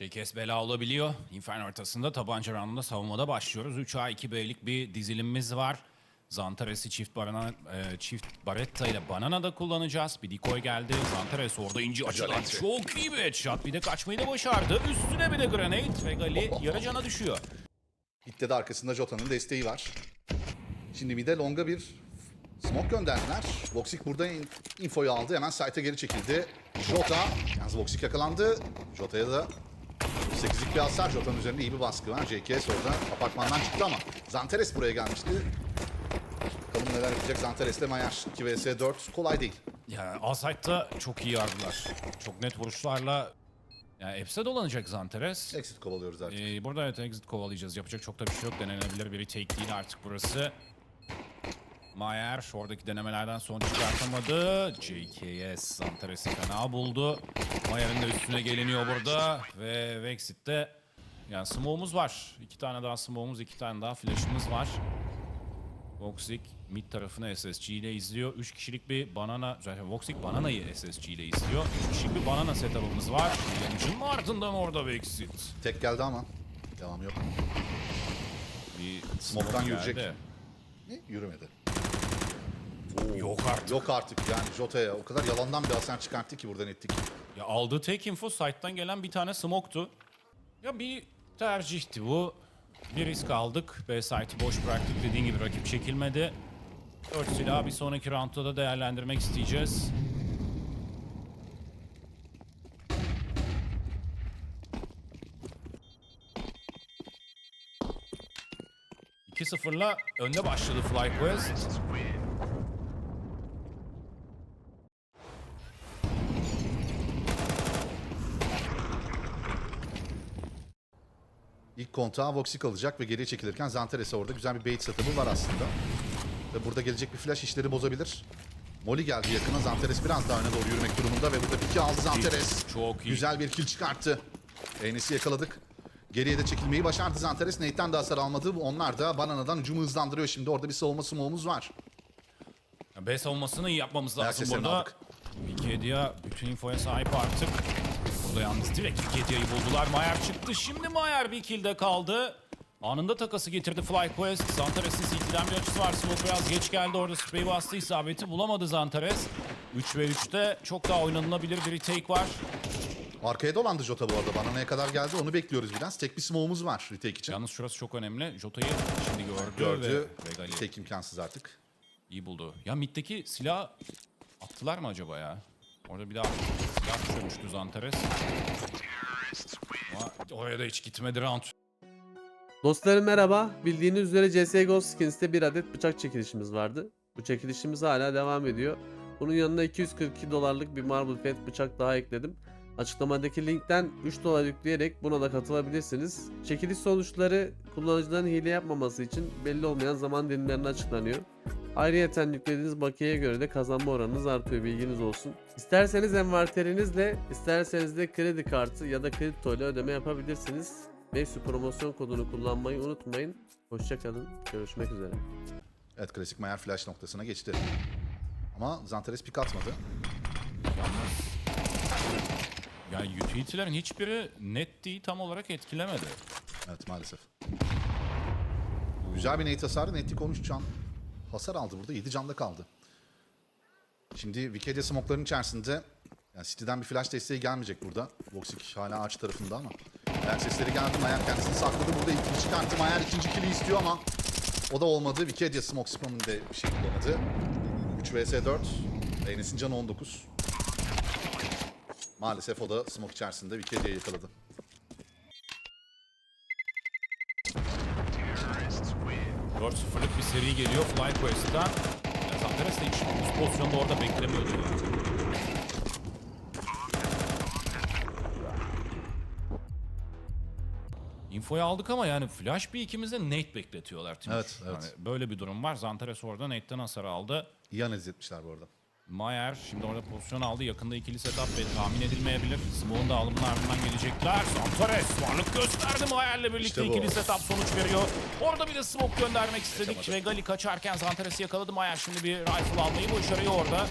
JKS bela olabiliyor. Inferno haritasında tabanca roundunda savunmada başlıyoruz. 3A 2B'lik bir dizilimimiz var. Zantares'i çift barana, e, çift baretta ile banana da kullanacağız. Bir decoy geldi. Zantares orada ince açıdan çok iyi bir headshot. Bir de kaçmayı da başardı. Üstüne bir de grenade ve Gali yarı cana düşüyor. Mid'de de arkasında Jota'nın desteği var. Şimdi mid'e longa bir smoke gönderdiler. Voxic burada in- infoyu aldı. Hemen site'e geri çekildi. Jota. Yalnız Voxic yakalandı. Jota'ya da 8'lik bir hasar. Jota'nın üzerinde iyi bir baskı var. JKS orada apartmandan çıktı ama Zanteres buraya gelmişti. Bakalım neler yapacak Zanteres'le Mayer. 2 vs 4 kolay değil. Ya Alsight'ta çok iyi yardılar. Çok net vuruşlarla yani Eps'e dolanacak Zantares. Exit kovalıyoruz artık. Ee, burada evet exit kovalayacağız. Yapacak çok da bir şey yok. Denenebilir bir take değil artık burası. Mayer oradaki denemelerden son çıkartamadı. JKS Zantares'i fena buldu. Mayer'in de üstüne geliniyor burada. Ve Vexit'te yani smoke'umuz var. İki tane daha smoke'umuz, iki tane daha flash'ımız var. Voxic mid tarafını SSG ile izliyor. 3 kişilik bir banana, zaten Voxic bananayı SSG ile izliyor. 3 kişilik bir banana setup'ımız var. Yanıcının ardından orada Vexit. Tek geldi ama devam yok. Bir Smoke'tan smoke yürüyecek. Ne? Yürümedi. Yok artık. Yok artık yani Jota'ya o kadar yalandan bir hasar çıkarttı ki buradan ettik. Ya aldığı tek info site'tan gelen bir tane smoke'tu. Ya bir tercihti bu. Bir risk aldık. B site'i boş bıraktık. Dediğin gibi rakip çekilmedi. 4 silahı bir sonraki roundda da değerlendirmek isteyeceğiz. İki sıfırla önde başladı FlyQuest. Kontağı Voxic alacak ve geriye çekilirken Zanteres'e orada güzel bir bait setup'ı var aslında. Ve burada gelecek bir flash işleri bozabilir. Molly geldi yakına. Zanteres biraz daha öne doğru yürümek durumunda ve burada piki aldı Zanteres. Çok iyi. Güzel bir kill çıkarttı. Enes'i yakaladık. Geriye de çekilmeyi başardı Zanteres. Nate'den de hasar almadı. Onlar da Banana'dan hücumu hızlandırıyor. Şimdi orada bir savunma smoke'umuz var. B savunmasını iyi yapmamız Ayak lazım seslerini burada. Wikipedia bütün infoya sahip artık. Burada yalnız direkt Wikipedia'yı buldular. Mayer çıktı. Şimdi Bir killde kaldı. Anında takası getirdi FlyQuest. Zantares'in CT'den bir açısı var. Smoke biraz geç geldi. Orada spray bastı. isabeti bulamadı Zantares. 3 ve 3'te çok daha oynanılabilir bir retake var. Arkaya dolandı Jota bu arada. Banana'ya kadar geldi. Onu bekliyoruz biraz. Tek bir smoke'umuz var retake için. Yalnız şurası çok önemli. Jota'yı şimdi gördü, Gördü. ve Tek imkansız artık. iyi buldu. Ya middeki silah attılar mı acaba ya? Orada bir daha silah düşürmüştü Zantares. Oraya da hiç gitmedi round. Dostlarım merhaba. Bildiğiniz üzere CSGO Skins'te bir adet bıçak çekilişimiz vardı. Bu çekilişimiz hala devam ediyor. Bunun yanına 242 dolarlık bir Marble Fat bıçak daha ekledim. Açıklamadaki linkten 3 dolar yükleyerek buna da katılabilirsiniz. Çekiliş sonuçları kullanıcıların hile yapmaması için belli olmayan zaman dilimlerinde açıklanıyor. Ayrıca yüklediğiniz bakiyeye göre de kazanma oranınız artıyor bilginiz olsun. İsterseniz envanterinizle, isterseniz de kredi kartı ya da kripto ile ödeme yapabilirsiniz. Mesut promosyon kodunu kullanmayı unutmayın. Hoşçakalın. Görüşmek üzere. Evet klasik Mayer flash noktasına geçti. Ama Zanteres pik atmadı. Yani utility'lerin hiçbiri net değil tam olarak etkilemedi. Evet maalesef. Güzel bir nate hasarı. Netlik 13 can. Hasar aldı burada. 7 canda kaldı. Şimdi Wikipedia smoke'ların içerisinde yani City'den bir flash desteği gelmeyecek burada. Voxic hala ağaç tarafında ama. Ayak sesleri geldi. Mayer kendisini sakladı. Burada ikinci çıkarttı. Mayer ikinci kill'i istiyor ama o da olmadı. Wikipedia smoke spam'ında bir şey bulamadı. 3 vs 4. Enes'in canı 19. Maalesef o da smoke içerisinde Wikipedia'yı yakaladı. Dört 0lık bir seri geliyor FlyQuest'tan. Ya Zantares de hiç bu pozisyonda orada beklemiyordu. yani. Infoyu aldık ama yani Flash bir ikimiz de Nate bekletiyorlar. Timur. Evet, evet. Yani böyle bir durum var. Zantares orada Nate'den hasar aldı. İyi analiz etmişler bu arada. Mayer şimdi orada pozisyon aldı. Yakında ikili setup ve tahmin edilmeyebilir. Smoke'un da alımının ardından gelecekler. Zantares varlık gösterdi Mayer'le birlikte İşte bu. ikili setup sonuç veriyor. Orada bir de smoke göndermek istedik. Kaçamadı. Regali kaçarken Zantares'i yakaladı. Mayer şimdi bir rifle almayı başarıyor orada.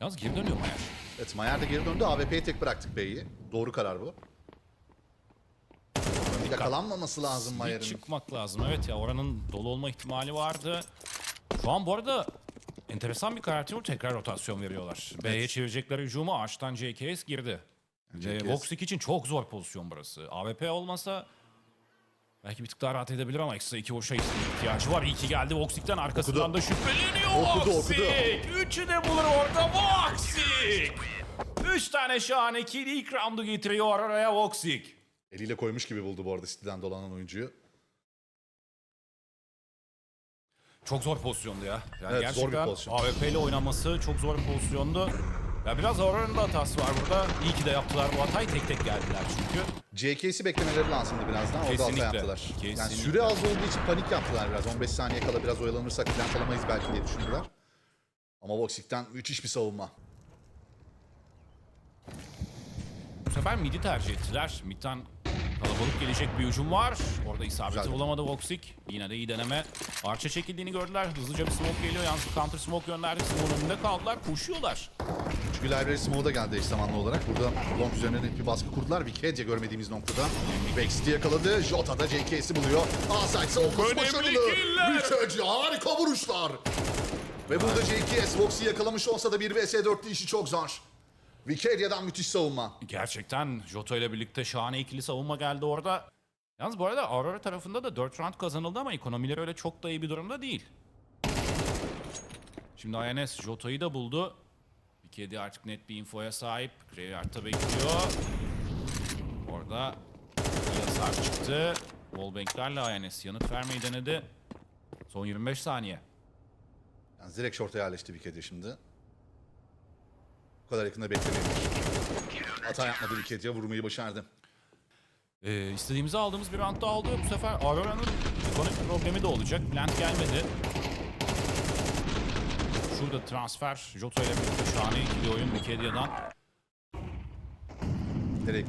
Yalnız geri dönüyor Mayer. Evet Mayer de geri döndü. AWP'yi tek bıraktık B'yi. Doğru karar bu. dikkat. Yakalanmaması lazım Mayer'in. çıkmak lazım. Evet ya oranın dolu olma ihtimali vardı. Şu an bu arada enteresan bir karakter var. Tekrar rotasyon veriyorlar. B'ye çevirecekleri hücumu ağaçtan JKS girdi. JKS. JKS. Voxic için çok zor pozisyon burası. AWP olmasa belki bir tık daha rahat edebilir ama ekstra iki boşa ihtiyacı var. İyi ki geldi Voxic'ten arkasından Okudu. da şüpheleniyor Okudu, Voxic. okudu. Üçü de bulur orada Voxic. Üç tane şahane kill ilk roundu getiriyor oraya Voxic. Eliyle koymuş gibi buldu bu arada City'den dolanan oyuncuyu. Çok zor pozisyondu ya. Yani Evet, zor bir gerçekten pozisyon. AWP ile oynaması çok zor bir pozisyondu. Ya biraz Aurora'nın da hatası var burada. İyi ki de yaptılar bu hatayı. Tek tek geldiler çünkü. JKS'i beklemeleri lazımdı birazdan. Orada Kesinlikle, hata yaptılar. Yani kesinlikle. süre az olduğu için panik yaptılar biraz. 15 saniye kala biraz oyalanırsak plant alamayız belki diye düşündüler. Ama Voxic'ten müthiş bir savunma. Bu sefer midi tercih ettiler. Mid'den kalabalık gelecek bir hücum var. Orada isabeti Güzel. bulamadı Voxic. Yine de iyi deneme. Arça çekildiğini gördüler. Hızlıca bir smoke geliyor. Yalnız counter smoke gönderdik. Smoke'un önünde kaldılar. Koşuyorlar. Çünkü Library Smoke da geldi eş zamanlı olarak. Burada Long üzerine net bir baskı kurdular. Wikipedia görmediğimiz noktada. Vext'i yakaladı. Jota da JKS'i buluyor. Savunması önemli başarılı. Wikipedia harika vuruşlar. Ve burada JKS Vox'i yakalamış olsa da 1 vs 4'lü işi çok zor. Wikipedia'dan müthiş savunma. Gerçekten Jota ile birlikte şahane ikili savunma geldi orada. Yalnız bu arada Aurora tarafında da 4 round kazanıldı ama ekonomileri öyle çok da iyi bir durumda değil. Şimdi INS Jota'yı da buldu. Bir kedi artık net bir infoya sahip. Graveyard'da bekliyor. Orada hasar çıktı. Wallbank'lerle INS yanıt vermeyi denedi. Son 25 saniye. Yani direkt short'a yerleşti Wikipedia şimdi. Bu kadar yakında beklemiyormuş. Hata yapmadı Wikipedia vurmayı başardı. Ee, istediğimizi aldığımız bir round daha oldu. Bu sefer Aurora'nın ekonomik problemi de olacak. Plant gelmedi. Şurada transfer. Jota ile birlikte şahane ikili oyun Wikedia'dan. Nereye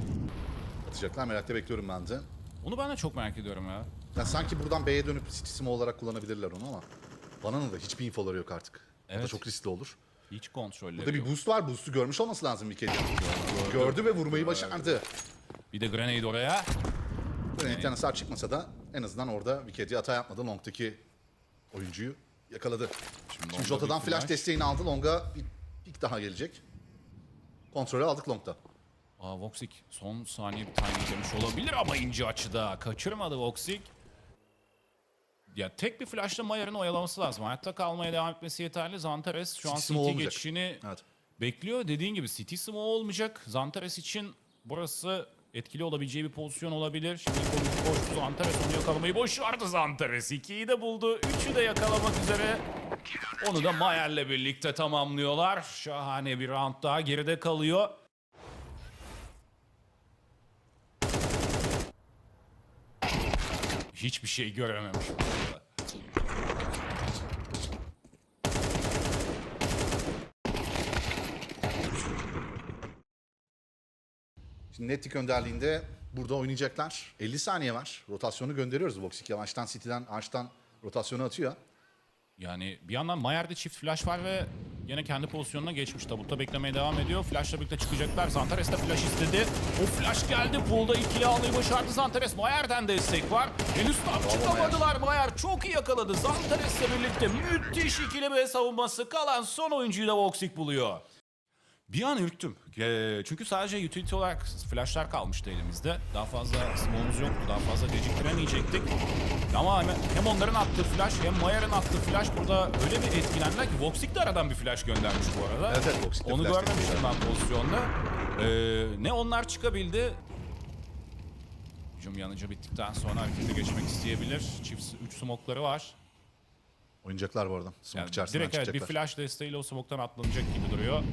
atacaklar merakla bekliyorum ben de. Onu ben de çok merak ediyorum ya. Yani sanki buradan B'ye dönüp City olarak kullanabilirler onu ama Banan'ın da hiçbir infoları yok artık. O da Evet. çok riskli olur. Hiç kontrolleri Burada bir boost var. Boost'u görmüş olması lazım Wikipedia. Gördü ve vurmayı başardı. Bir de grenade oraya. Granite'den hasar çıkmasa da en azından orada Wikipedia hata yapmadı. Long'daki oyuncuyu yakaladı. Şimdi, Long'da Jota'dan flash, desteğini aldı. Long'a bir pik daha gelecek. Kontrolü aldık Long'da. Aa Voxic son saniye bir demiş olabilir ama ince açıda. Kaçırmadı Voxic. Ya tek bir flashla Mayer'in oyalaması lazım. Hayatta kalmaya devam etmesi yeterli. Zantares şu an City geçişini Evet. bekliyor. Dediğin gibi City smoke olmayacak. Zantares için burası etkili olabileceği bir pozisyon olabilir. Şimdi oyuncu koştu. Zantares onu yakalamayı başardı Zantares. İkiyi de buldu. Üçü de yakalamak üzere. Onu da Mayer'le birlikte tamamlıyorlar. Şahane bir round daha geride kalıyor. Hiçbir şey görememiş. Şimdi Nettik önderliğinde burada oynayacaklar. 50 saniye var. Rotasyonu gönderiyoruz. Voxic yavaştan City'den, Arch'tan rotasyonu atıyor. Yani bir yandan Mayer'de çift flash var ve yine kendi pozisyonuna geçmiş. Tabutta beklemeye devam ediyor. Flash'la birlikte çıkacaklar. Zantares de flash istedi. O flash geldi. Pool'da ikili almayı başardı Zantares. Mayer'den destek var. Henüz tam çıkamadılar. Mayer çok iyi yakaladı. Zantares'le birlikte müthiş ikili bir savunması. Kalan son oyuncuyu da Voxic buluyor. Bir an ürktüm. Ee, çünkü sadece utility olarak flashlar kalmıştı elimizde. Daha fazla smoke'umuz yoktu. Daha fazla geciktiremeyecektik. Ama hem, hem onların attığı flash hem Mayer'ın attığı flash burada öyle bir etkilendiler ki Voxic de aradan bir flash göndermiş bu arada. Evet, evet, Voxic Onu görmemiştim ben pozisyonda. Ee, ne onlar çıkabildi. Hücum yanıcı bittikten sonra harekete geçmek isteyebilir. Çift 3 smoke'ları var. Oynayacaklar bu arada. Smoke Yani içerisinden direkt evet bir flash desteğiyle o smoke'tan atlanacak gibi duruyor.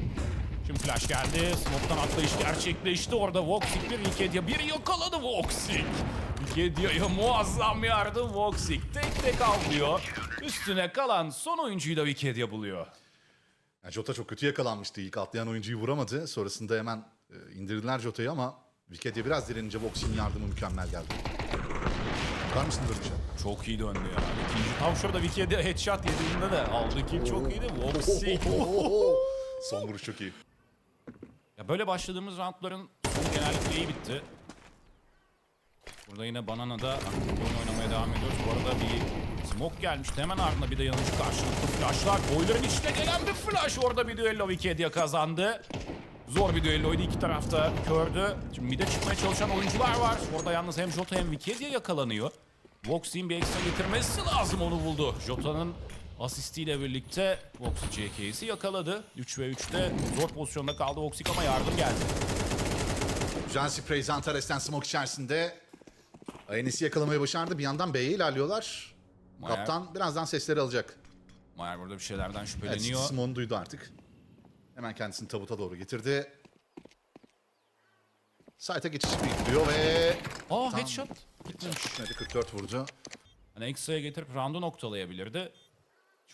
Şimdi flash geldi. Smoke'tan atlayış gerçekleşti. Orada Voxic bir Wikidia bir yakaladı Voxic. Wikedia'ya muazzam yardım Voxic. Tek tek avlıyor. Üstüne kalan son oyuncuyu da Wikidia buluyor. Yani Jota çok kötü yakalanmıştı. İlk atlayan oyuncuyu vuramadı. Sonrasında hemen e, indirdiler Jota'yı ama Wikipedia biraz direnince Voxic'in yardımı mükemmel geldi. Var mısın şey? Çok iyi döndü ya. İkinci tam şurada Wikidia headshot yediğinde de aldı kill çok iyiydi. Voxic. Son vuruş çok iyi. Ya böyle başladığımız roundların genellikle iyi bitti. Burada yine Banana'da aktif oyun oynamaya devam ediyoruz. Bu arada bir smoke gelmişti. Hemen ardında bir de yanıcı karşılıklı flashlar. Boyların içine gelen bir flash. Orada bir düello Wikidia kazandı. Zor bir düelloydu. iki tarafta kördü. Şimdi mid'e çıkmaya çalışan oyuncular var. Orada yalnız hem Jota hem Wikidia yakalanıyor. Voxy'in bir ekstra getirmesi lazım onu buldu. Jota'nın asistiyle birlikte Voxy JK'si yakaladı. 3 ve 3'te zor pozisyonda kaldı Voxy ama yardım geldi. Güzel sprey Zantares'ten smoke içerisinde. Enes'i yakalamayı başardı. Bir yandan B'ye ilerliyorlar. Mayer. Kaptan birazdan sesleri alacak. Mayer burada bir şeylerden Evet, şüpheleniyor. Simon duydu artık. Hemen kendisini tabuta doğru getirdi. Site'a geçiş bekliyor ve... Aa headshot. Gitmemiş. Gitmedi 44 vurdu. Hani Exa'ya getirip round'u noktalayabilirdi.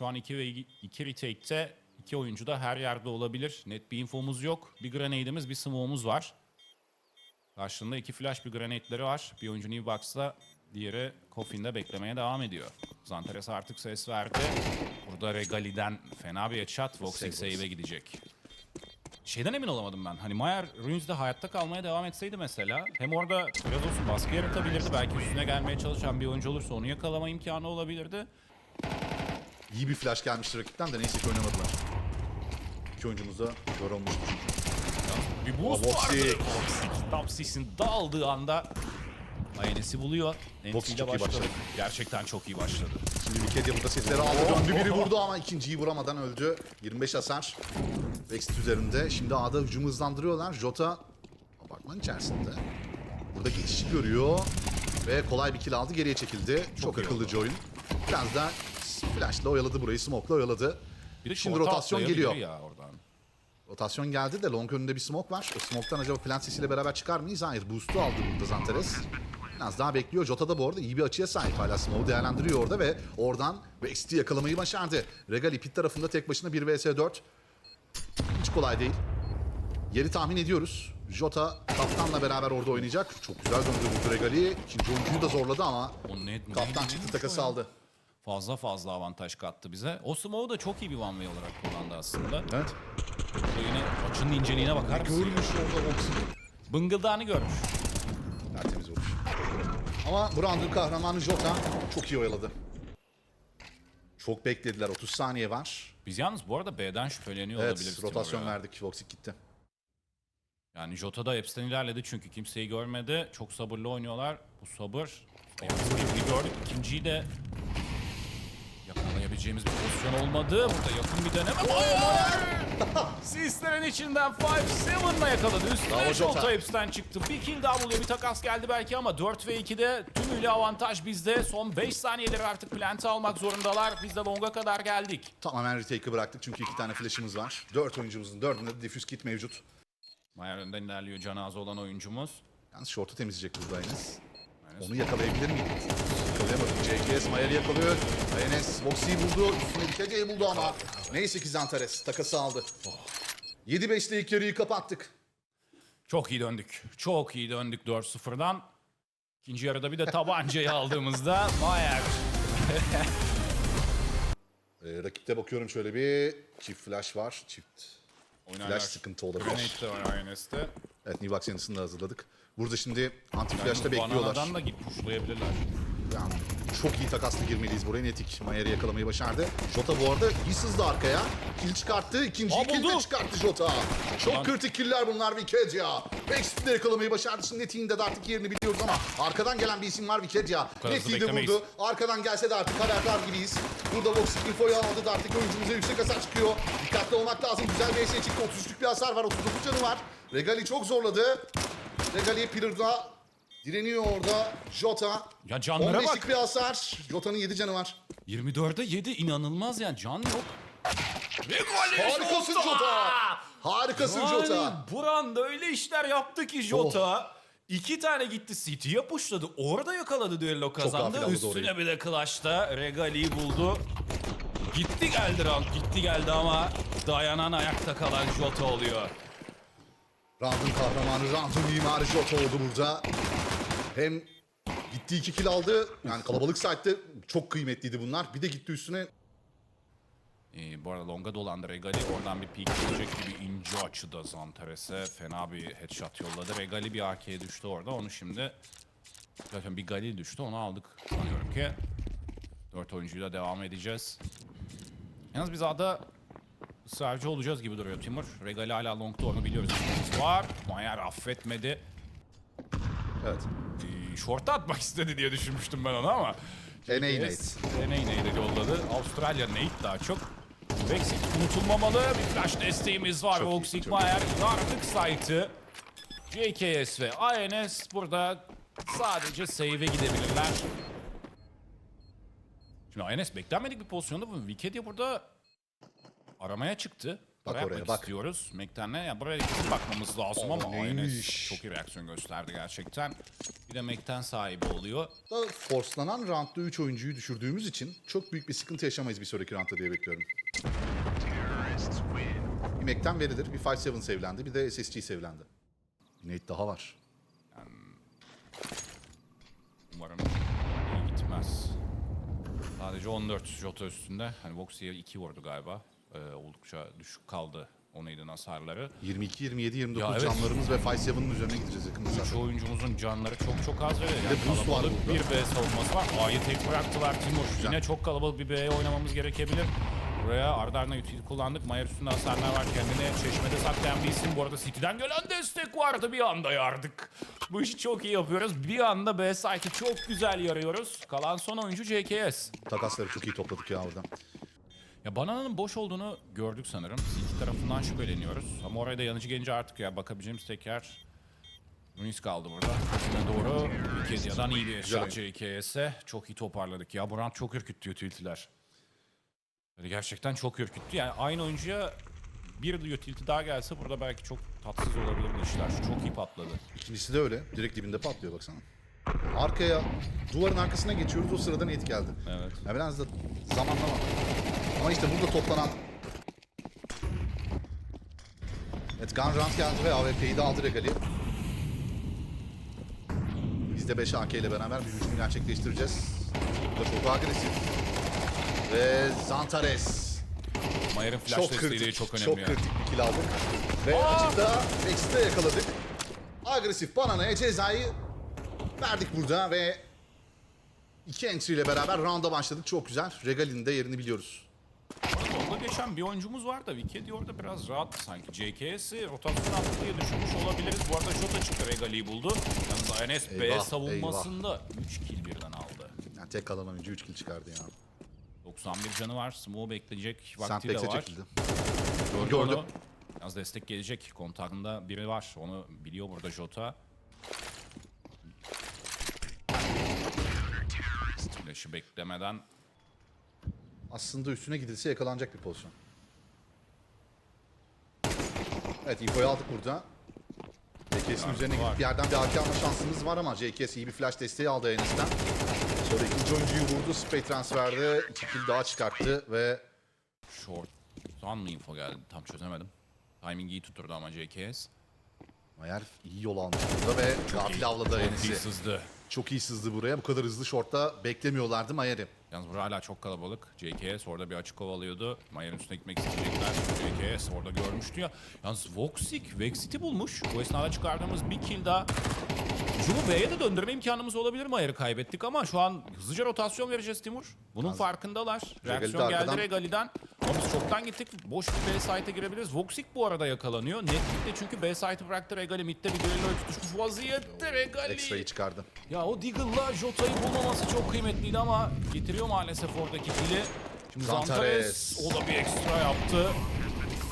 Şu an 2 ve 2 retake'te iki oyuncu da her yerde olabilir. Net bir infomuz yok. Bir grenade'imiz, bir smoke'umuz var. Karşılığında iki flash bir grenade'leri var. Bir oyuncu New Box'ta, diğeri Coffin'de beklemeye devam ediyor. Zantares artık ses verdi. Burada Regali'den fena bir headshot. Save save'e gidecek. Şeyden emin olamadım ben. Hani Mayer Ruins'de hayatta kalmaya devam etseydi mesela hem orada biraz olsun baskı yaratabilirdi. Belki üstüne gelmeye çalışan bir oyuncu olursa onu yakalama imkanı olabilirdi. İyi bir flash gelmişti rakipten de neyse ki oynamadılar. İki oyuncumuz da kör olmuştu çünkü. Bir boost Aa, vardı. Voxic. Voxic tam sisin dağıldığı anda Ayenes'i buluyor. Voxic çok iyi başladı. Gerçekten çok iyi başladı. Şimdi Wikidia burada sesleri aldı. Döndü biri vurdu ama ikinciyi vuramadan öldü. 25 hasar. Vexit üzerinde. Şimdi A'da hücumu hızlandırıyorlar. Jota apartman içerisinde. Burada geçişi görüyor. Ve kolay bir kill aldı. Geriye çekildi. Çok, iyi akıllıca oyun. Biraz da flashla oyaladı burayı. Smoke'la oyaladı. Bir de Şimdi rotasyon geliyor. Ya oradan. Rotasyon geldi de long önünde bir smoke var. O smoke'tan acaba plant sesiyle beraber çıkar mıyız? Hayır. Boost'u aldı burada Zantares. Biraz daha bekliyor. Jota da bu arada iyi bir açıya sahip. Hala smoke'u değerlendiriyor orada ve oradan Vext'i yakalamayı başardı. Regali pit tarafında tek başına 1 vs 4. Hiç kolay değil. Yeri tahmin ediyoruz. Jota kaptanla beraber orada oynayacak. Çok güzel döndü bu Regali. İkinci oyuncuyu da zorladı ama kaptan çıktı takası aldı. Fazla fazla avantaj kattı bize. O smoke'u da çok iyi bir one way olarak kullandı aslında. Evet. Burada yine açının inceliğine bakar mısın? Görmüş orada Vox'u. Bıngıldağını görmüş. Tertemiz vuruş. Ama bu round'un kahramanı Jota çok iyi oyaladı. Çok beklediler. 30 saniye var. Biz yalnız bu arada B'den şüpheleniyor Evet, olabiliriz. rotasyon Timur'a. verdik. Voxic gitti. Yani Jota da hepsinden ilerledi çünkü kimseyi görmedi. Çok sabırlı oynuyorlar. Bu sabır. Birbirini gördük. İkinciyi de yakalayabileceğimiz bir pozisyon olmadı. Burada yakın bir deneme. Hayır! Sislerin içinden 5-7'la yakaladı. Üstüne Jota hepsinden çıktı. Bir kill daha buluyor. Bir takas geldi belki ama 4 ve 2'de tümüyle avantaj bizde. Son 5 saniyeleri artık plant'i almak zorundalar. Biz de longa kadar geldik. Tamamen retake'ı bıraktık çünkü iki tane flash'ımız var. Dört oyuncumuzun dördünde de diffuse kit mevcut. Mayer önden ilerliyor canı az olan oyuncumuz. Yalnız short'u temizleyecek burada Enes. Onu yakalayabilir miydi? Yakalayamadı. JKS Mayer'i yakalıyor. Enes Voxi'yi buldu. Üstüne Dikece'yi buldu ama. Neyse ki Zantares takası aldı. 7-5'te ilk yarıyı kapattık. Çok iyi döndük. Çok iyi döndük 4-0'dan. İkinci yarıda bir de tabancayı aldığımızda Mayer. Ee, rakipte bakıyorum şöyle bir çift flash var. Çift Oynarlar. flash sıkıntı olabilir. Grenade de var INS'te. Evet yanısını da hazırladık. Burada şimdi anti flash'ta bekliyorlar. Bananadan da git pushlayabilirler. Yani çok iyi takasla girmeliyiz buraya. Netik Mayer'i yakalamayı başardı. Jota bu arada iyi sızdı arkaya. Kill çıkarttı. İkinci Aa, kill de çıkarttı Jota. Çok Ulan. kritik killer bunlar Wikidia. Backspit'le yakalamayı başardı. Şimdi Netik'in de artık yerini biliyoruz ama arkadan gelen bir isim var hızlı Netik'i de vurdu. Arkadan gelse de artık haberdar gibiyiz. Burada Voxic infoyu aldı da artık oyuncumuza yüksek hasar çıkıyor. Dikkatli olmak lazım. Güzel bir ES çıktı. 33'lük bir hasar var. 39 canı var. Regali çok zorladı. Regali Pillar'da direniyor orada. Jota. Ya canlara 15'lik bak. bir hasar. Jota'nın 7 canı var. 24'e 7 inanılmaz yani can yok. Ve gol Harikasın Jota. Harikasın Yani Jota. Buran öyle işler yaptı ki Jota. İki tane gitti City'ye pushladı. Orada yakaladı düello kazandı. aldı Üstüne orayı. bir de Clash'ta Regali'yi buldu. Gitti geldi round. Gitti geldi ama dayanan ayakta kalan Jota oluyor. Round'un kahramanı, round'un mimarı Jota oldu burada. Hem gitti 2 kill aldı. Yani kalabalık saatte çok kıymetliydi bunlar. Bir de gitti üstüne Ee, bu arada longa dolandı Regali. Oradan bir peek gelecek gibi ince açıda Zantares'e fena bir headshot yolladı. Regali bir AK'ye düştü orada. Onu şimdi Zaten bir Galil düştü onu aldık sanıyorum ki. 4 oyuncuyla devam edeceğiz. Yalnız biz A'da ısrarcı olacağız gibi duruyor Timur. Regali hala long'da onu biliyoruz. Var. Mayer affetmedi. Evet. Ee, Short'a atmak istedi diye düşünmüştüm ben onu ama. NA Yes, NA Nate'e yolladı. Avustralya Nate daha çok. Vexit unutulmamalı. Bir flash desteğimiz var. Çok Voxic Mayer yardık site'ı. JKS ve INS burada sadece save'e gidebilirler. Şimdi INS beklenmedik bir pozisyonda bu. Wikidia burada aramaya çıktı. Bak Buraya oraya, yapmak bak. istiyoruz. Mac'ten'le ya buraya kesin bakmamız lazım Oo, ama neymiş? INS çok iyi reaksiyon gösterdi gerçekten. Bir de Mac'ten sahibi oluyor. Da forslanan roundda 3 oyuncuyu düşürdüğümüz için çok büyük bir sıkıntı yaşamayız bir sonraki roundda diye bekliyorum. Bir Mac'ten verilir. Bir 5-7 sevlendi. Bir de SSG sevlendi. Nate daha var. Umarım iyi gitmez. Sadece 14 Jota üstünde. Hani Voxi'ye 2 vurdu galiba. Ee, oldukça düşük kaldı Onaid'in hasarları. 22, 27, 29 Ya evet. canlarımız ve 5-7'ın üzerine gideceğiz yakında Üç zaten. oyuncumuzun canları çok çok az ve yani boost var kalabalık burada. bir B savunması var. A'yı tek bıraktılar Timur. Yine çok kalabalık bir B'ye oynamamız gerekebilir. Buraya ardı ardına utility kullandık. Mayer üstünde hasarlar var. Kendini çeşmede saklayan bir isim. Bu arada City'den gelen destek vardı. Bir anda yardık. Bu işi çok iyi yapıyoruz. Bir anda B site'ı çok güzel yarıyoruz. Kalan son oyuncu JKS. Takasları çok iyi topladık ya oradan. Ya Banana'nın boş olduğunu gördük sanırım. CT tarafından şüpheleniyoruz. Ama oraya da yanıcı gelince artık ya bakabileceğimiz tek yer Runis kaldı burada. Koşuna doğru Ikedia'dan iyi bir shot JKS'e. Çok iyi toparladık ya. Bu round çok ürküttü utility'ler. Yani gerçekten çok ürküttü. Yani aynı oyuncuya bir utility daha gelse burada belki çok tatsız olabilirdi işler. Çok iyi patladı. İkincisi de öyle. Direkt dibinde patlıyor baksana. Arkaya, duvarın arkasına geçiyoruz. O sırada Nate geldi. Evet. Ya biraz da zamanlama. Ama işte burada toplanan... Evet Gun Round geldi ve AWP'yi de aldı Regali. Biz de 5 AK ile beraber bir hücum gerçekleştireceğiz. Bu da çok agresif. Ve Zantares. Mayer'in flash Çok kritik, çok çok, önemli. ya. kritik bir kill aldık. Ve açıkta Rex'i de yakaladık. Agresif Banana'ya cezayı verdik burada ve iki entry ile beraber round'a başladık. Çok güzel. Regal'in de yerini biliyoruz. Orada geçen bir oyuncumuz var da Wicked orada biraz rahat sanki. JKS'i rotasyon attı diye düşünmüş olabiliriz. Bu arada Jota çıktı Regali'yi buldu. Yalnız INS B savunmasında 3 kill birden aldı. Yani tek kalan oyuncu 3 kill çıkardı ya. 91 canı var. Smoke bekleyecek vakti de var. çekildi. Gördü Gördüm. onu. Yalnız destek gelecek. Kontağında biri var. Onu biliyor burada Jota. Flash'ı beklemeden Aslında üstüne gidilse yakalanacak bir pozisyon. Evet infoyu aldık burada. JKS'in üzerine gidip bir yerden bir AK alma şansımız var ama JKS iyi bir flash desteği aldı Enes'ten. Sonra ikinci oyuncuyu vurdu. Spray transferde. iki kill daha çıkarttı ve short'tan mı info geldi? Tam çözemedim. Timing iyi tutturdu ama JKS. Mayer iyi yol almış burada ve gafil avladı Çok iyi Enes'i. sızdı. Çok iyi sızdı buraya. Bu kadar hızlı shortta beklemiyorlardı Mayer'i. Yalnız burada hala çok kalabalık. JKS orada bir açık kovalıyordu. Mayer'in üstüne gitmek isteyecekler. JKS orada görmüştü ya. Yalnız Voxic, Vexit'i bulmuş. Bu esnada çıkardığımız bir kill daha. Hücumu B'ye de döndürme imkanımız olabilir. Mayer'i kaybettik ama şu an hızlıca rotasyon vereceğiz Timur. Bunun farkındalar. Reaksiyon arkadan- geldi Regali'den. Ama biz çoktan gittik. Boş bir B site'e girebiliriz. Voxic bu arada yakalanıyor. Netlikle çünkü B site'ı bıraktı Regali. Mid'de bir düelloya tutuşmuş vaziyette Regali. Ekstrayı çıkardı. Ya o Deagle'la Jota'yı bulmaması çok kıymetliydi ama getiriyor maalesef oradaki kili. Şimdi Zantares. O da bir ekstra yaptı.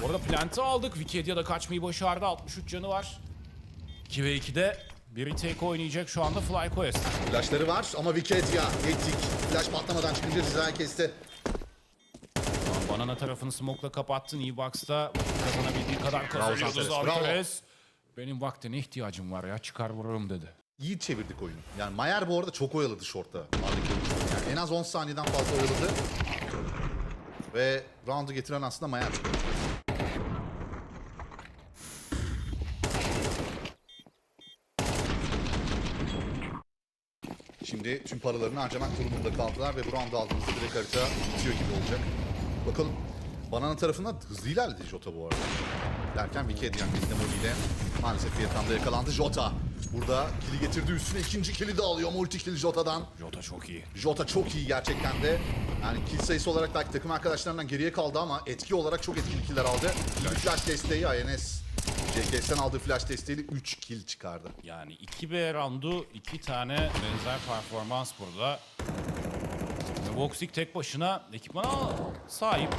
Bu arada aldık. Wikidia da kaçmayı başardı. 63 canı var. 2 ve 2'de bir retake oynayacak şu anda Fly Quest. Flashları var ama Wicked ya. Ettik. Flash patlamadan çıkınca cezayı kesti. Banana tarafını smoke'la kapattı. New Box'ta kazanabildiği kadar kazanıyordu Zantares. Benim vaktine ihtiyacım var ya çıkar vururum dedi. İyi çevirdik oyunu. Yani Mayer bu arada çok oyaladı. Arda'daki oyuncu. En az 10 saniyeden fazla oyaladı. Ve round'u getiren aslında Mayer. Şimdi tüm paralarını harcamak durumunda kaldılar ve bu round'u aldığımızda direkt harita bitiyor gibi olacak. Bakalım. Banana tarafından hızlı ilerledi Jota bu arada. Derken Wicked yani Demoli ile maalesef Vietnam'da yakalandı. Jota Burada kili getirdi üstüne ikinci kili de alıyor multi kill Jota'dan. Jota çok iyi. Jota çok iyi gerçekten de. Yani kill sayısı olarak belki takım arkadaşlarından geriye kaldı ama etki olarak çok etkili killer aldı. Bir flash desteği INS. JKS'den aldığı flash desteğiyle 3 kill çıkardı. Yani 2B roundu iki tane benzer performans burada. Ve Voxic tek başına ekipmana sahip.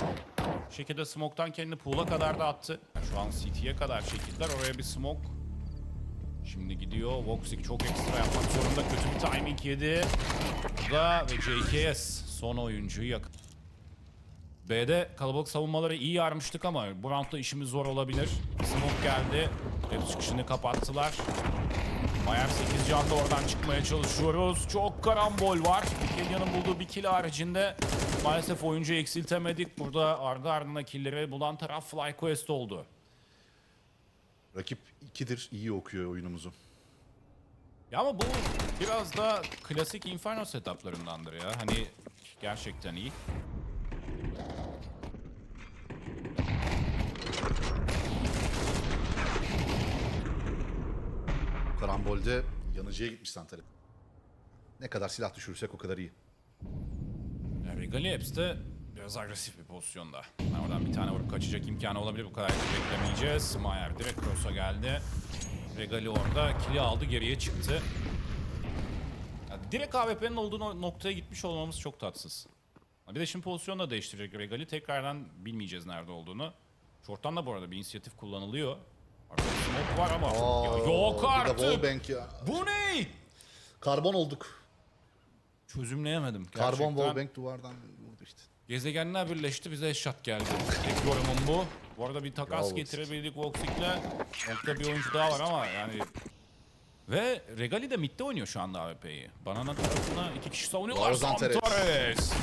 Bu şekilde smoke'tan kendini pool'a kadar da attı. Şu an CT'ye kadar çekildiler. Oraya bir smoke. Şimdi gidiyor. Voxic çok ekstra yapmak zorunda. Kötü bir timing yedi. Burada ve JKS son oyuncuyu yakın. B'de kalabalık savunmaları iyi yarmıştık ama bu roundda işimiz zor olabilir. Smoke geldi. Hep çıkışını kapattılar. Mayer 8 canlı oradan çıkmaya çalışıyoruz. Çok karambol var. Kenya'nın bulduğu bir kill haricinde maalesef oyuncu eksiltemedik. Burada ardı ardına killleri bulan taraf FlyQuest oldu. Rakip 2'dir iyi okuyor oyunumuzu. Ya ama bu biraz da klasik Inferno setuplarındandır ya. Hani gerçekten iyi. Karambolde yanıcıya gitmiş Santarep. Ne kadar silah düşürürsek o kadar iyi. Yani de biraz agresif bir pozisyonda. Yani oradan bir tane vurup kaçacak imkanı olabilir. Bu kadar beklemeyeceğiz. Mayer direkt cross'a geldi. Regali orada kili aldı geriye çıktı. Ya direkt AWP'nin olduğu no- noktaya gitmiş olmamız çok tatsız. Bir de şimdi pozisyonu da değiştirecek Regali. Tekrardan bilmeyeceğiz nerede olduğunu. Short'tan da bu arada bir inisiyatif kullanılıyor. Smoke var ama ya yok artık. ya. Bu ne? Karbon olduk. Çözümleyemedim. Karbon Gerçekten. wallbang duvardan. Gezegenler birleşti bize eşat geldi. Tek yorumum bu. Bu arada bir takas Bravo. getirebildik Voxic'le. Ortada bir oyuncu daha var ama yani... Ve Regali de midde oynuyor şu anda AWP'yi. Banana tarafına iki kişi savunuyorlar. Zantares.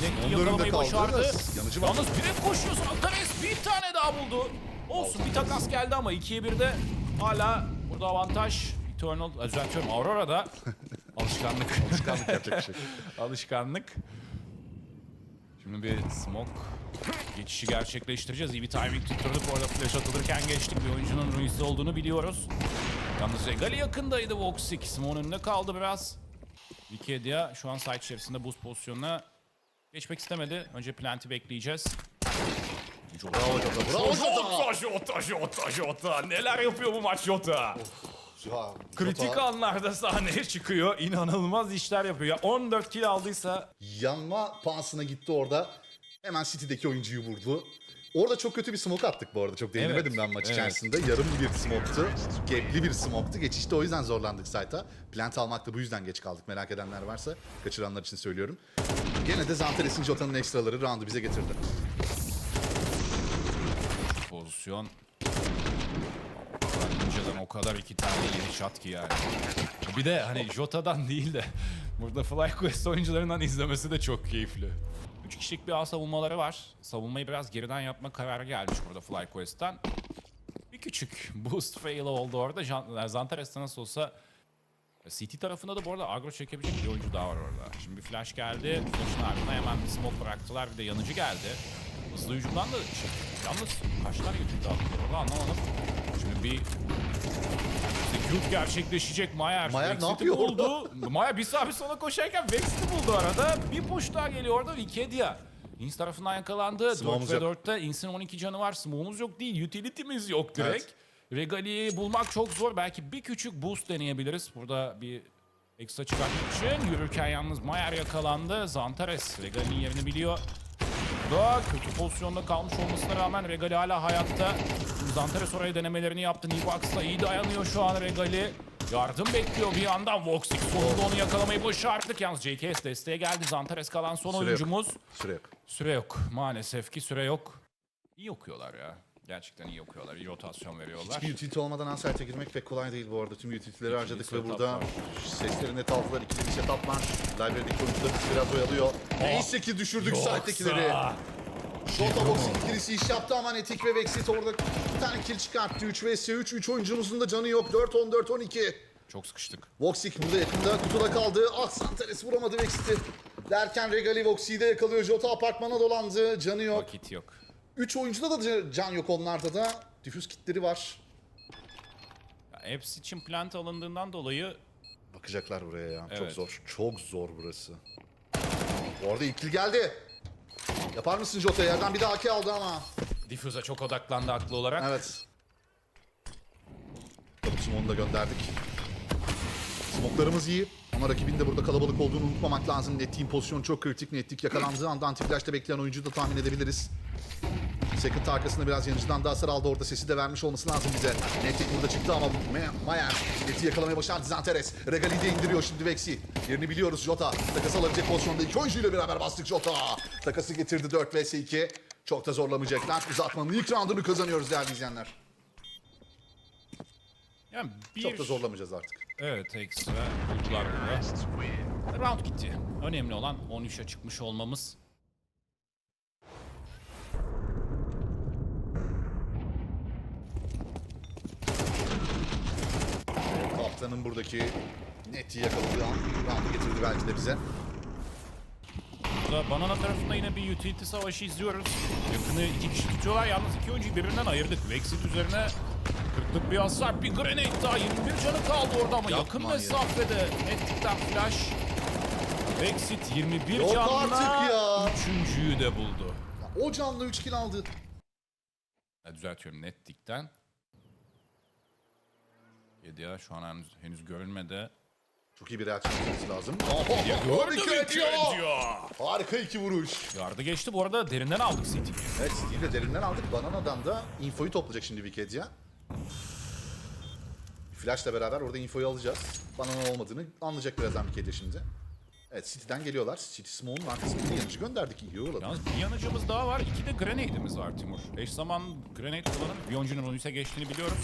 Nekli yakalamayı başardı. yanıcı. Yalnız direkt koşuyor Zantares. Bir tane daha buldu. Olsun bir takas geldi ama 2'ye 1'de hala burada avantaj. Eternal, düzeltiyorum Aurora'da. Alışkanlık. Alışkanlık yapacak şey. Alışkanlık. Şimdi bir smoke geçişi gerçekleştireceğiz. İyi bir timing tutturduk. Orada flash atılırken geçtik. Bir oyuncunun Ruiz'de olduğunu biliyoruz. Yalnız Regali yakındaydı Voxic. Smoke'un önünde kaldı biraz. Wikidia şu an site içerisinde boost pozisyonuna geçmek istemedi. Önce planti bekleyeceğiz. Bravo Jota. Bravo Jota. Jota, Jota, Jota, Jota. Neler yapıyor bu maç Jota? Ya, Kritik Jota anlarda sahneye çıkıyor. İnanılmaz işler yapıyor. Ya 14 kill aldıysa yanma pahasına gitti orada. Hemen City'deki oyuncuyu vurdu. Orada çok kötü bir smoke attık bu arada. Çok değinemedim Evet, ben maç evet. içerisinde. Yarım bir smoke'tu. Gap'li bir smoke'tu. Geçişte o yüzden zorlandık site'a. Plant almakta bu yüzden geç kaldık. Merak edenler varsa kaçıranlar için söylüyorum. Gene de Zantares'in Jota'nın ekstraları round'u bize getirdi. pozisyon. Ninja'dan o kadar iki tane yeni shot ki yani. Bir de hani Jota'dan değil de burada FlyQuest oyuncularından izlemesi de çok keyifli. Üç kişilik bir ağ savunmaları var. Savunmayı biraz geriden yapma kararı gelmiş burada FlyQuest'ten. Bir küçük boost fail oldu orada. Jan- Zantares'te nasıl olsa CT tarafında da bu arada agro çekebilecek bir oyuncu daha var orada. Şimdi bir flash geldi. Flash'ın ardına hemen bir smoke bıraktılar. Bir de yanıcı geldi. Hızlı hücumdan da şey, yalnız kaçlar götürdü attılar orada anlamadım. Bir Execute gerçekleşecek Mayer. Mayer ne yapıyor buldu. Mayer bir bir sola koşarken Vexit'i buldu arada. Bir push daha geliyor orada Wikidia. Ins tarafından yakalandı. 4 Smoke'umuz ve yok. 4'te Ins'in 12 canı var. Smoke'umuz yok değil. Utility'miz yok direkt. Evet. Regali'yi bulmak çok zor. Belki bir küçük boost deneyebiliriz. Burada bir ekstra çıkartmak için. Yürürken yalnız Mayer yakalandı. Zantares Regali'nin yerini biliyor. Burada kötü pozisyonda kalmış olmasına rağmen Regali hala hayatta. Zantares oraya denemelerini yaptı. Nivax da iyi dayanıyor şu an Regali. Yardım bekliyor bir yandan. Voxic sonunda onu yakalamayı başardık. Yalnız JKS desteğe geldi. Zantares kalan son Süre yok. oyuncumuz. Süre yok. Süre yok. Maalesef ki süre yok. İyi okuyorlar ya. Gerçekten iyi okuyorlar. İyi rotasyon veriyorlar. Hiçbir utility olmadan Ansayt'e girmek pek kolay değil bu arada. Tüm utility'leri harcadık ve burada var. sesleri net aldılar. İkili bir setup var. Library'deki oyuncular bizi biraz oyalıyor. Neyse ki düşürdük. Yoksa- Shota Box'in ikilisi iş yaptı ama Netik ve Vexit orada bir tane kill çıkarttı. 3 vs 3. 3 oyuncumuzun da canı yok. 4 14 12. Çok sıkıştık. Voxic burada yakında kutuda kaldı. Ah Santares vuramadı Vexit'i. Derken Regali Voxic'i de yakalıyor. Jota apartmana dolandı. Canı yok. Vakit yok. 3 oyuncuda da can yok onlarda da. Difüz kitleri var. Ya hepsi için plant alındığından dolayı Bakacaklar buraya ya. Çok Evet. zor. Çok zor burası. Orada ikili geldi. Yapar mısın Jota? Yerden bir daha AK aldı ama. Diffuse'a çok odaklandı haklı olarak. Evet. Tabii Smoke'unu da gönderdik. Smoke'larımız iyi. Ama rakibin de burada kalabalık olduğunu unutmamak lazım. Nettiğin pozisyonu çok kritik. Nettik yakalandığı anda anti-flash'ta bekleyen oyuncuyu da tahmin edebiliriz. Second arkasında biraz yanıcıdan da hasar aldı. Orada sesi de vermiş olması lazım bize. Nettik burada çıktı ama Ma- Mayer Nettik'i yakalamaya başardı Zanteres. Regali de indiriyor şimdi Vex'i. Yerini biliyoruz Jota. Takas alabilecek pozisyonda iki oyuncuyla beraber bastık Jota. Takası getirdi 4 vs 2. Çok da zorlamayacaklar. Uzatmanın ilk roundunu kazanıyoruz değerli izleyenler. Yani bir... Çok da zorlamayacağız artık. Evet ekstra buldular burada. Round gitti. Önemli olan 13'e çıkmış olmamız. Kaptanın buradaki neti yakaladığı an roundu getirdi belki de bize. Burada Banana tarafında yine bir utility savaşı izliyoruz. Yakını iki kişi tutuyorlar. Yalnız iki oyuncuyu birbirinden ayırdık. Vexit üzerine 40'lık bir hasar. Bir grenade daha. 21 canı kaldı orada ama Yapma yakın ya. mesafede. Ettikten flash. Vexit 21 Yok canla artık ya. üçüncüyü de buldu. Ya O canlı 3 kill aldı. Ha, düzeltiyorum nettikten. 7 ya şu an henüz, henüz görülmedi. Çok iyi bir reaksiyon olması lazım. Ya Harika gördü mü ediyor. diyor. Harika iki vuruş. Yardı geçti bu arada derinden aldık City. Evet Steve'i de derinden aldık. Banana'dan da infoyu toplayacak şimdi Wikipedia. Flash'la beraber orada infoyu alacağız. Banana olmadığını anlayacak birazdan Wikipedia şimdi. Evet City'den geliyorlar. City Smoke'un arkasında bir yanıcı gönderdik. İyi yolladı. Yalnız bir yanıcımız daha var. İki de grenade'imiz var Timur. Eş zaman grenade kullanıp bir oyuncunun Ronis'e geçtiğini biliyoruz.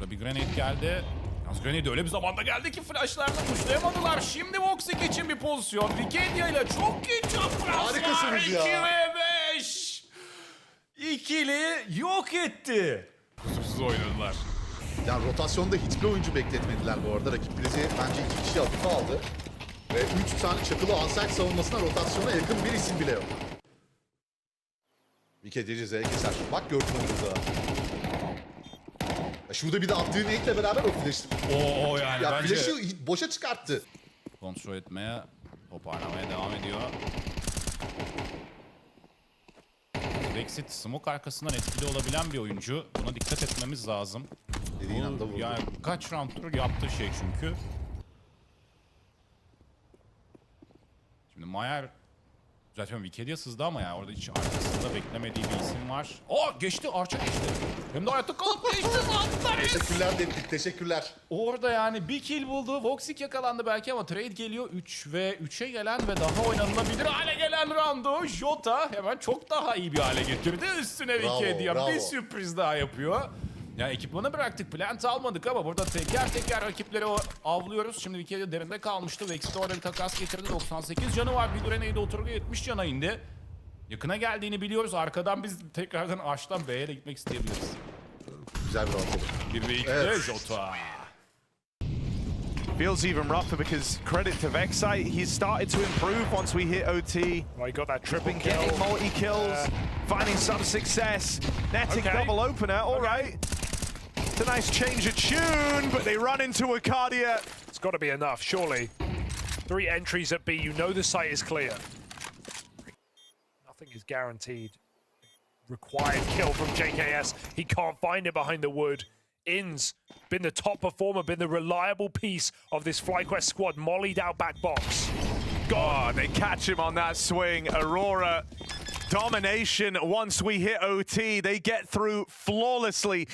Burada bir grenade geldi. Yalnız grenade öyle bir zamanda geldi ki flashlarla tuşlayamadılar. Şimdi Voxic için bir pozisyon. Wikipedia ile çok iyi çapraz Harikasınız ya. 2 ve 5. İkili yok etti. Kusursuz oynadılar. Yani rotasyonda hiçbir oyuncu bekletmediler bu arada. Rakip birisi bence iki kişi hafife aldı. Ve üç tane çakılı onside savunmasına rotasyona yakın bir isim bile yok. Wikipedia cezaya keser. Bak gördün onu burada. Ya şurada bir de attığı nate'le beraber o flash'ı. Oo yani Ya bence flash'ı boşa çıkarttı. kontrol etmeye, toparlamaya devam ediyor. Brexit smoke arkasından etkili olabilen bir oyuncu. Buna dikkat etmemiz lazım. Dediğin anda vurdu. Yani kaç rounddur yaptığı şey çünkü. Şimdi Mayer Zaten Wikipedia sızdı ama ya orada hiç arkasında beklemediği bir isim var. Aa geçti Arça geçti. Hem de hayatta kalıp geçti Zantares. Teşekkürler dedik. Teşekkürler. Orada yani bir kill buldu. Voxic yakalandı belki ama trade geliyor. 3 ve 3'e gelen ve daha oynanılabilir hale gelen roundu. Jota hemen çok daha iyi bir hale getirdi. Üstüne bravo. bir sürpriz daha yapıyor. Ya ekipmanı bıraktık. Plant almadık ama burada teker teker rakipleri avlıyoruz. Şimdi Wikipedia derinde kalmıştı. Vexit orada bir takas getirdi. 98 canı var. Bir grenade oturdu 70 cana indi. Yakına geldiğini biliyoruz. Arkadan biz tekrardan Aş'tan B'ye de gitmek isteyebiliriz. Güzel bir oldu. 1 ve 2 Evet. Jota. Feels even rougher because credit to Vexite, he's started to improve once we hit OT. Well, he got that triple kill. getting multi kills, finding some success. Netting Okay. double opener, all Okay. right. A nice change of tune, but they run into a Cardia. It's got to be enough, surely. Three entries at B. You know the site is clear. Nothing is guaranteed. Required kill from JKS. He can't find it behind the wood. Inns been the top performer, been the reliable piece of this FlyQuest squad. Mollied out back box. God, ah, they catch him on that swing. Aurora domination once we hit OT. They get through flawlessly.